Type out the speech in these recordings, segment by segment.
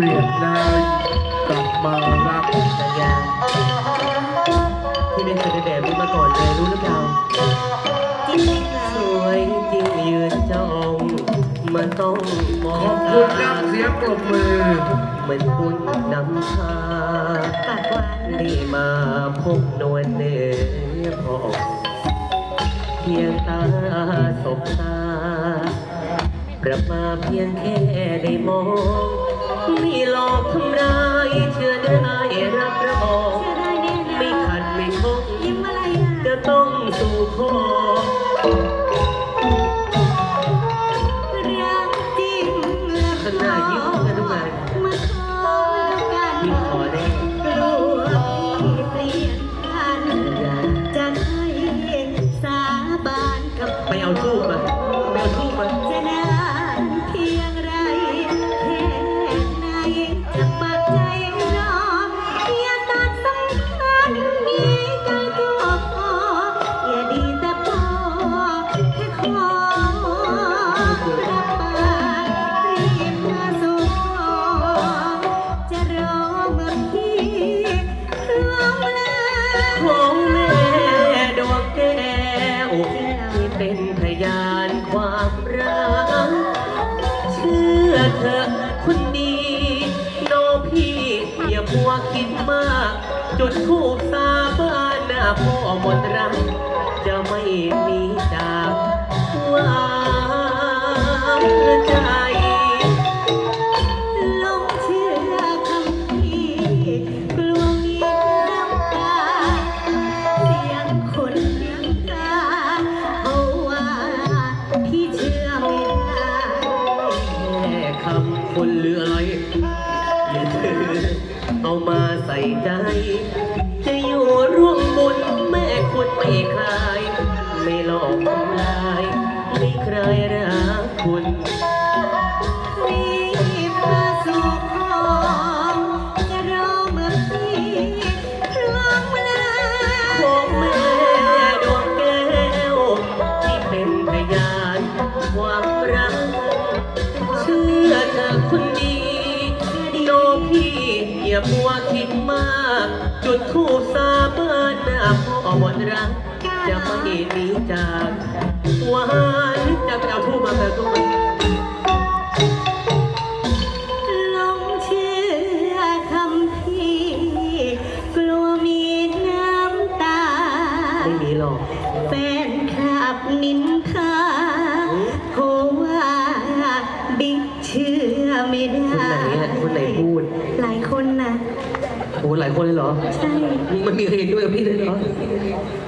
เปลี่ยนแล้วกลับมารักสัญญาที่ไม่เคยเป็นแบบนี้มาก่อนเลยรู้หรือเปล่าจริงๆสวยจริงยืนจ้องมันต้องมอขงอบคุณครับเสียงปรบมือ เหมือนบุญนำพาปากหวานนะได้มาพบนวลเนื้อพองเพียงตาสบตา กลับมาเพียงแค่ได้มองไม่หลอกทำร้ายเชื่อได้รับรองเชื่อได้แน่นะไม่ขัดไม่คงยิ้มอะไรอะจะต้องสู่ขอรักจริงและขนายิ้มกันทุกงานมาขอกันพี่ขอได้กลัวพี่เปลี่ยนพันจะให้สาบานกับไปเอาทูบมาไปเอาทูบมา หมดรักจะไม่มีจากวางใจลงเชื่อคำพี่กลัวมีน้ำตาเสียงคนน้ำตาเขาว่าพี่เชื่อไม่ได้แค่คำคนเหลืออะไรอย่าถือเอามาใส่ใจจะอยู่ อย่ามัวคิดมาก จุดคู่สาบานหน้าพ่อหมดรัก จะไม่หนีจากหวานจะไปเอาทูบมาไปเอาทูบม ไม่ได้คนไหนอะคนไหนพูด หลายคนนะโอ้หลายคนเลยเหรอ ใช่มันมีใครเห็นด้วยกับพี่เลยเหรอ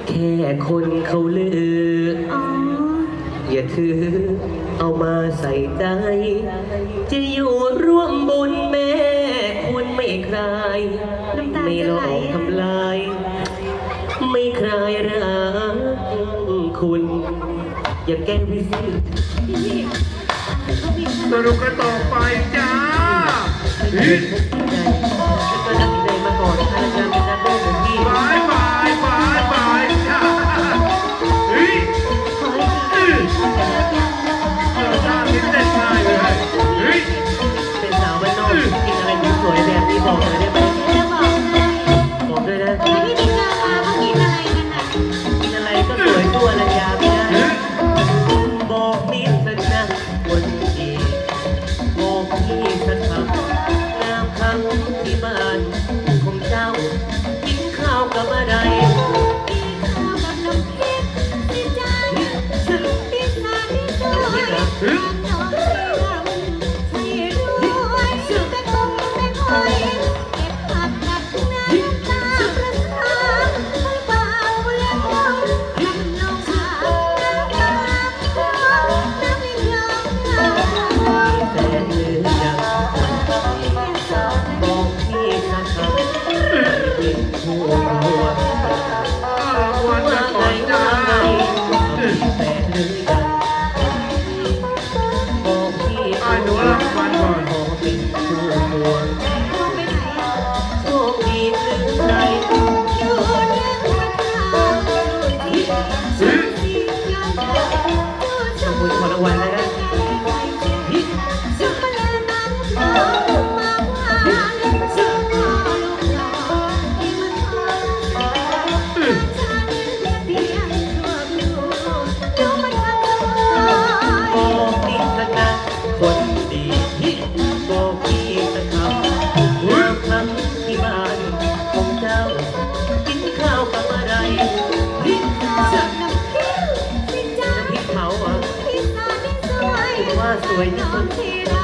แค่คนเขาลือ อ๋ออย่าถือเอามาใส่ใจ จะอยู่ร่วมบุญแม่คุณไม่คลาย น้ำตาไม่จะหลไหลอกทำลาย ไม่คลายรักคุณ อย่าแกล้งพี่สิ พี่เขามี สนุกกันต่อไปจ้า วยนะ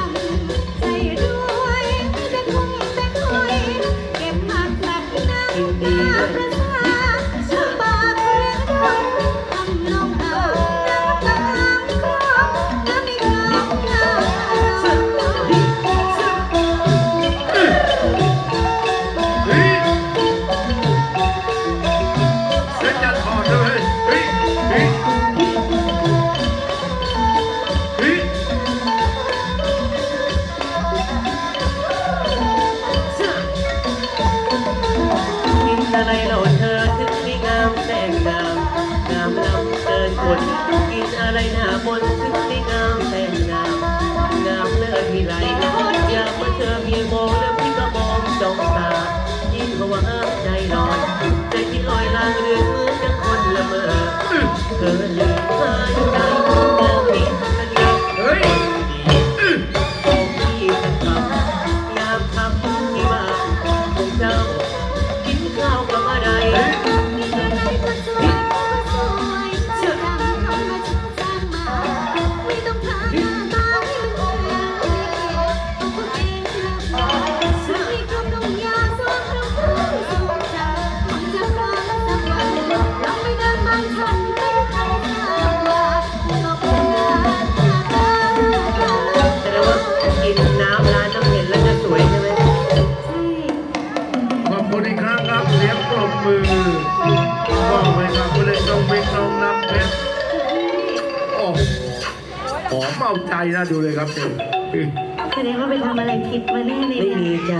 วินน้องน้ำเพชรโอ้หอมเอาใจนะดูเลยครับเนี่ย แสดงว่าไปทำอะไรผิดมาแน่เลยไม่นะมีจ้ะ